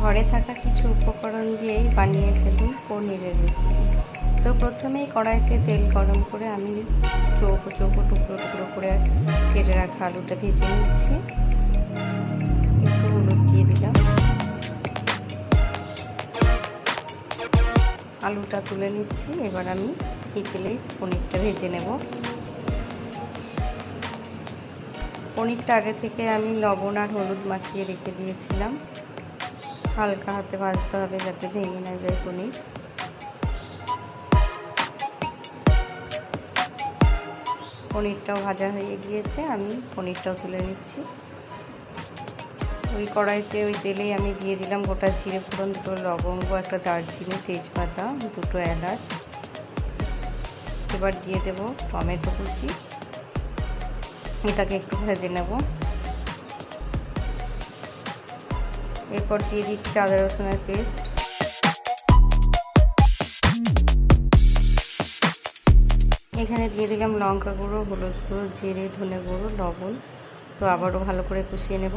ঘরে থাকা কিছু উপকরণ দিয়েই বানিয়ে ফেলুন পনিরের রেসিপি। তো প্রথমেই কড়াইতে তেল গরম করে আমি চৌকো চৌকো টুকরো টুকরো করে কেটে রাখা আলুটা ভেজে নিচ্ছি। একটু হলুদ দিয়ে দিলাম। আলুটা তুলে নিচ্ছি। এবার আমি এই পনিরটা ভেজে নেব। পনিরটা আগে থেকে আমি লবণ আর হলুদ মাখিয়ে রেখে দিয়েছিলাম। হালকা হাতে ভাজতে হবে যাতে ভেঙে না যায় পনির। পনিরটাও ভাজা হয়ে গিয়েছে, আমি পনিরটাও তুলে নিচ্ছি। ওই কড়াইতে ওই তেলেই আমি দিয়ে দিলাম গোটা জিরে ফোড়ন, দুটো লবঙ্গ, একটা দারচিনি, তেজপাতা, দুটো এলাচ। এবার দিয়ে দেব টমেটো কুচি। এটাকে একটু ভেজে নেব। এরপর দিয়ে দিচ্ছি আদা রসুনের পেস্ট। এখানে দিয়ে দিলাম লঙ্কা গুঁড়ো, হলুদ গুঁড়ো, জিরে, ধনে গুঁড়ো, লবণ। তো আবারও ভালো করে কষিয়ে নেব।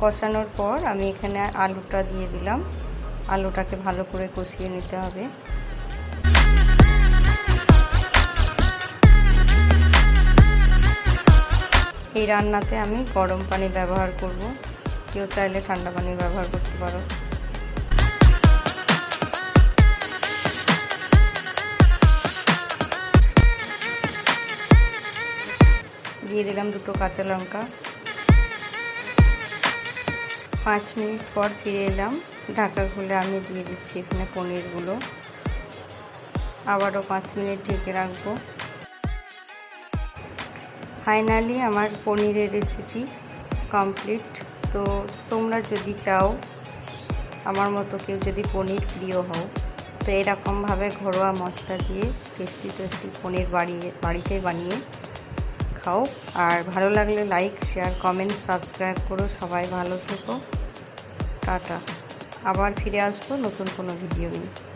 কষানোর পর আমি এখানে আলুটা দিয়ে দিলাম। আলুটাকে ভালো করে কষিয়ে নিতে হবে। এই রান্নাতে আমি গরম পানি ব্যবহার করব। কেউ চাইলে ঠান্ডা পানি ব্যবহার করতে পারো। দিয়ে দিলাম দুটো কাঁচা লঙ্কা। পাঁচ মিনিট পর ফিরে এলাম। ঢাকা খুলে আমি দিয়ে দিচ্ছি এখানে পনিরগুলো। আবারও পাঁচ মিনিট ঢেকে রাখব। ফাইনালি আমার পনিরের রেসিপি কমপ্লিট তো তোমরা যদি চাও, আমার মতো কেউ যদি পনির প্রিয় হও, তো এরকমভাবে ঘরোয়া মশলা দিয়ে টেস্টি টেস্টি পনির বাড়িয়ে বাড়িতে বানিয়ে খাও। আর ভালো লাগলে লাইক শেয়ার কমেন্ট সাবস্ক্রাইব করো। সবাই ভালো থেকো। টাটা। আবার ফিরে আসব নতুন কোনো ভিডিও নিয়ে।